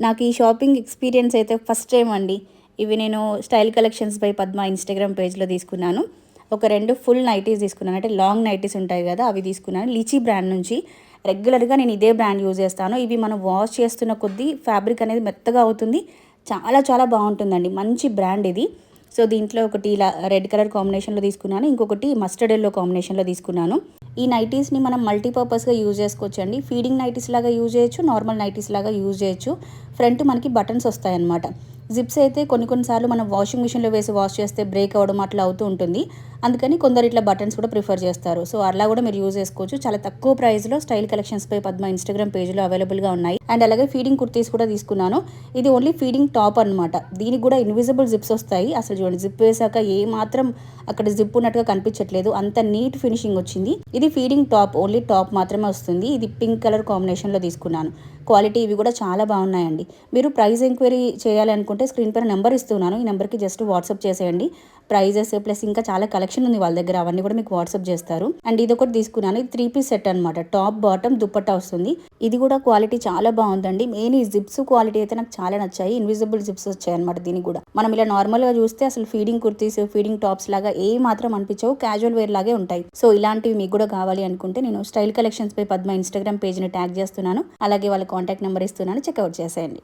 నాకు ఈ shopping experience అయితే ఫస్ట్ టైం అండి. ఇవి నేను style collections by Padma Instagram పేజ్లో తీసుకున్నాను. ఒక రెండు ఫుల్ నైటీస్ తీసుకున్నాను. అంటే లాంగ్ నైటీస్ ఉంటాయి కదా అవి తీసుకున్నాను. లీచీ బ్రాండ్ నుంచి రెగ్యులర్గా నేను ఇదే బ్రాండ్ యూజ్ చేస్తాను. ఇవి మనం వాష్ చేస్తున్న కొద్దీ ఫ్యాబ్రిక్ అనేది మెత్తగా అవుతుంది. చాలా చాలా బాగుంటుందండి. మంచి బ్రాండ్ ఇది. సో దీంట్లో ఒకటి ఇలా రెడ్ కలర్ కాంబినేషన్లో తీసుకున్నాను. ఇంకొకటి మస్టర్డ్ ఎల్లో కాంబినేషన్లో తీసుకున్నాను. ఈ నైటీస్ని మనం మల్టీపర్పస్గా యూజ్ చేసుకోవచ్చు అండి ఫీడింగ్ నైటీస్ లాగా యూజ్ చేయొచ్చు నార్మల్ నైటీస్ లాగా యూజ్ చేయొచ్చు. ఫ్రంట్ మనకి బటన్స్ వస్తాయన్నమాట. జిప్స్ అయితే కొన్ని కొన్నిసార్లు మనం వాషింగ్ మిషన్లో వేసి వాష్ చేస్తే బ్రేక్ అవ్వడం అట్లా అవుతూ ఉంటుంది. అందుకని కొందరు ఇట్లా బటన్స్ కూడా ప్రిఫర్ చేస్తారు. సో అలా కూడా మీరు యూజ్ చేసుకోవచ్చు. చాలా తక్కువ ప్రైస్లో style collections by Padma Instagram పేజ్లో అవైలబుల్గా ఉన్నాయి. అండ్ అలాగే ఫీడింగ్ కుర్తీస్ కూడా తీసుకున్నాను. ఇది ఓన్లీ ఫీడింగ్ టాప్ అనమాట దీనికి కూడా ఇన్విజిబుల్ జిప్స్ వస్తాయి. అసలు చూడండి జిప్ వేసాక ఏ మాత్రం అక్కడ జిప్ ఉన్నట్టుగా కనిపించట్లేదు. అంత నీట్ ఫినిషింగ్ వచ్చింది. ఇది ఫీడింగ్ టాప్ ఓన్లీ టాప్ మాత్రమే వస్తుంది. ఇది పింక్ కలర్ కాంబినేషన్లో తీసుకున్నాను. క్వాలిటీ ఇవి కూడా చాలా బాగున్నాయండి. మీరు ప్రైస్ ఎంక్వైరీ చేయాలనుకుంటే స్క్రీన్ పైన నెంబర్ ఇస్తున్నాను. ఈ నెంబర్కి జస్ట్ వాట్సాప్ చేసేయండి. ప్రైజెస్ ప్లస్ ఇంకా చాలా కలెక్షన్ ఉంది వాళ్ళ దగ్గర. అవన్నీ కూడా మీకు వాట్సాప్ చేస్తారు. అండ్ ఇది ఒకటి తీసుకున్నాను. ఇది త్రీ పీస్ సెట్ అనమాట టాప్ బాటమ్ దుప్పట్టా వస్తుంది. ఇది కూడా క్వాలిటీ చాలా బాగుందండి. మెయిన్ ఈ జిప్స్ క్వాలిటీ అయితే నాకు చాలా నచ్చాయి. ఇన్విజిబుల్ జిప్స్ వచ్చాయి అనమాట దీనికి కూడా. మనం ఇలా నార్మల్గా చూస్తే అసలు ఫీడింగ్ కుర్తీస్ ఫీడింగ్ టాప్స్ లాగా ఏ మాత్రం అనిపించవు. క్యాజువల్ వేర్ లాగే ఉంటాయి. సో ఇలాంటివి మీకు కూడా కావాలి అనుకుంటే నేను style collections by Padma Instagram పేజ్ని tag చేస్తున్నాను. అలాగే వాళ్ళ కాంటాక్ట్ నెంబర్ ఇస్తున్నాను. చెక్అవుట్ చేసేయండి.